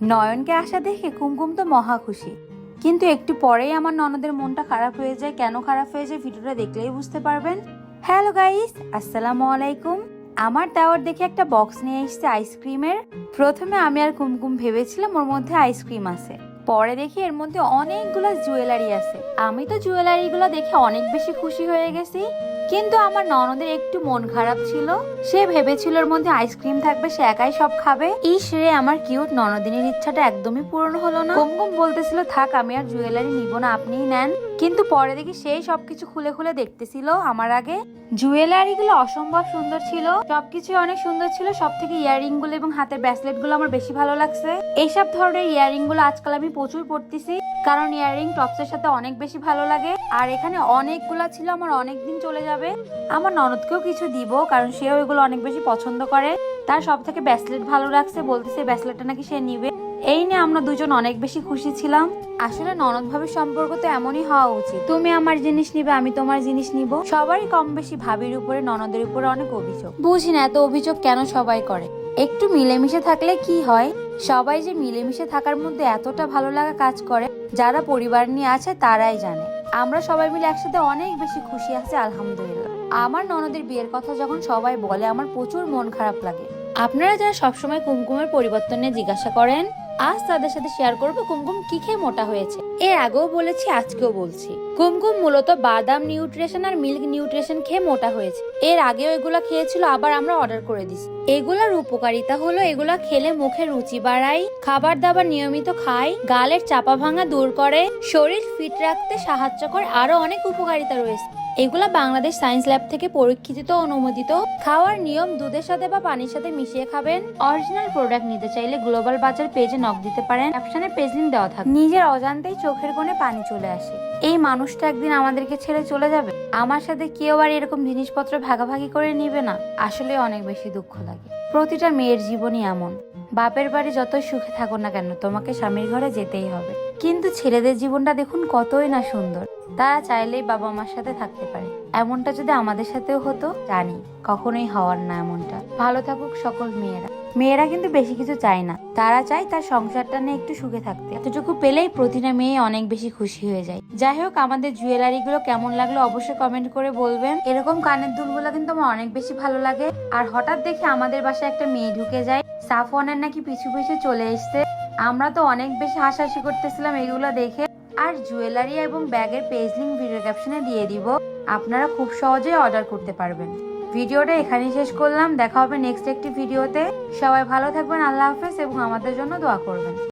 নয়নকে আসা দেখে কুমকুম তো মহা খুশি। কিন্তু একটু পরেই আমার ননদের মনটা খারাপ হয়ে যায়। কেন খারাপ হয়ে যায় ভিডিওটা দেখলেই বুঝতে পারবেন। হ্যালো গাইস, আসসালামু আলাইকুম। আমার দেওয়ার দেখে একটা বক্স নিয়ে এসেছে আইসক্রিমের। প্রথমে আমি আর কুমকুম ভেবেছিলাম ওর মধ্যে আইসক্রিম আছে। পরে দেখি এর মধ্যে অনেকগুলো জুয়েলারি আছে। আমি তো জুয়েলারিগুলো দেখে অনেক বেশি খুশি হয়ে গেছি। কিন্তু আমার ননদের একটু মন খারাপ ছিল। সে ভেবেছিল ওর মধ্যে আইসক্রিম থাকবে, সে একাই সব খাবে। ইস রে, আমার কিউট ননদিনীর ইচ্ছাটা একদমই পূরণ হলো না। কুমকুম বলতেছিল, থাক, আমি আর জুয়েলারি নিব না, আপনিই নেন। কিন্তু পরে দেখি সেই সবকিছু খুলে খুলে দেখতেছিল আমার আগে। জুয়েলারি গুলো অসম্ভব সুন্দর ছিল। সবকিছু অনেক সুন্দর ছিল। সব থেকে ইয়ারিংগুলো এবং হাতের ব্রেসলেটগুলো আমার বেশি ভালো লাগছে। এইসব ধরনের ইয়ারিংগুলো আজকাল আমি প্রচুর পড়তেছি কারণ ইয়ারিং টপসের সাথে অনেক বেশি ভালো লাগে। আর এখানে অনেকগুলা ছিল, আমার অনেক দিন চলে যাবে। আমার ননদকেও কিছু দিব, কারণ সেও এগুলো অনেক বেশি পছন্দ করে। তার সব থেকে ব্রেসলেট ভালো লাগছে বলতেছে ব্রেসলেটটা নাকি সে নিবে। এই নিয়ে আমরা দুজন অনেক বেশি খুশি ছিলাম। আসলে ননদ ভাবির সম্পর্ক তো এমনই হওয়া উচিত। তুমি আমার জিনিস নিবে, আমি তোমার জিনিস নিব। সবারই কম বেশি ভাবির উপরে, ননদের উপরে অনেক অভিযোগ। বুঝি না এত অভিযোগ কেন সবাই করে? একটু মিলেমিশে থাকলে কি হয়? সবাই যে মিলেমিশে থাকার মধ্যে এতটা ভালো লাগা কাজ করে, যারা পরিবার নিয়ে আছে তারাই জানে। আমরা সবাই মিলে একসাথে অনেক বেশি খুশি আছি, আলহামদুলিল্লাহ। আমার ননদের বিয়ের কথা যখন সবাই বলে, আমার প্রচুর মন খারাপ লাগে। আপনারা যারা সবসময় কুমকুমের পরিবর্তনে জিজ্ঞাসা করেন আজ তাদের সাথে শেয়ার করব কুমকুম কি খেয়ে মোটা হয়েছে। এর আগেও বলেছি, আজকেও বলছি। কুমকুম মূলত বাদাম নিউট্রিশন আর মিল্ক নিউট্রিশন খেয়ে মোটা হয়েছে। এর আগেও এগুলা খেয়েছিল, আবার আমরা অর্ডার করে দিছি। এগুলার উপকারিতা হলো, এগুলা খেলে মুখে রুচি বাড়ায় খাবার দাবার নিয়মিত খায়, গালের চাপা ভাঙা দূর করে, শরীর ফিট রাখতে সাহায্য করে, আরও অনেক উপকারিতা রয়েছে। এগুলা বাংলাদেশ সায়েন্স ল্যাব থেকে পরীক্ষিত, অনুমোদিত। খাওয়ার নিয়ম দুধের সাথে বা পানির সাথে মিশিয়ে খাবেন। অরিজিনাল প্রোডাক্ট নিতে চাইলে গ্লোবাল বাজার পেজে নক দিতে পারেন। ক্যাপশনে পেজ দেওয়া থাকে। নিজের অজান্তেই চোখের কোণে পানি চলে আসে। এই মানুষটা একদিন আমাদেরকে ছেড়ে চলে যাবে। আমার সাথে কেউ আর এরকম জিনিসপত্র ভাগাভাগি করে নিবে না। আসলে অনেক বেশি দুঃখ লাগে। প্রতিটা মেয়ের জীবনই এমন। বাপের বাড়ি যতই সুখে থাকো না কেন, তোমাকে স্বামীর ঘরে যেতেই হবে। কিন্তু ছেলেদের জীবনটা দেখুন কতই না সুন্দর। তারা চাইলেই বাবা মার সাথে থাকতে পারে। এমনটা যদি আমাদের সাথেও হতো, জানি কখনোই হওয়ার না এমনটা। ভালো থাকুক সকল মেয়েরা। মেয়েরা কিন্তু বেশি কিছু চায় না। তারা চায় তার সংসারটা নিয়ে একটু সুখে থাকতে। এতটুকু পেলেই প্রতিটা মেয়ে অনেক বেশি খুশি হয়ে যায়। যাই হোক, আমাদের জুয়েলারি গুলো কেমন লাগল অবশ্যই কমেন্ট করে বলবেন। এরকম কানের দুলগুলো কিন্তু আমার অনেক বেশি ভালো লাগে। আর হঠাৎ দেখে আমাদের বাসায় একটা মেয়ে ঢুকে যায়। সাফওয়ানের নাকি পিছু পিছু চলে এসছে। আমরা তো অনেক বেশি হাসাহাসি করতেছিলাম এগুলো দেখে। আর জুয়েলারি এবং ব্যাগের পেজ লিঙ্ক ভিডিও ক্যাপশনে দিয়ে দিব। আপনারা খুব সহজেই অর্ডার করতে পারবেন। ভিডিওটা এখানেই শেষ করলাম। দেখা হবে নেক্সট একটি ভিডিওতে। সবাই ভালো থাকবেন, আল্লাহ হাফেজ, এবং আমাদের জন্য দোয়া করবেন।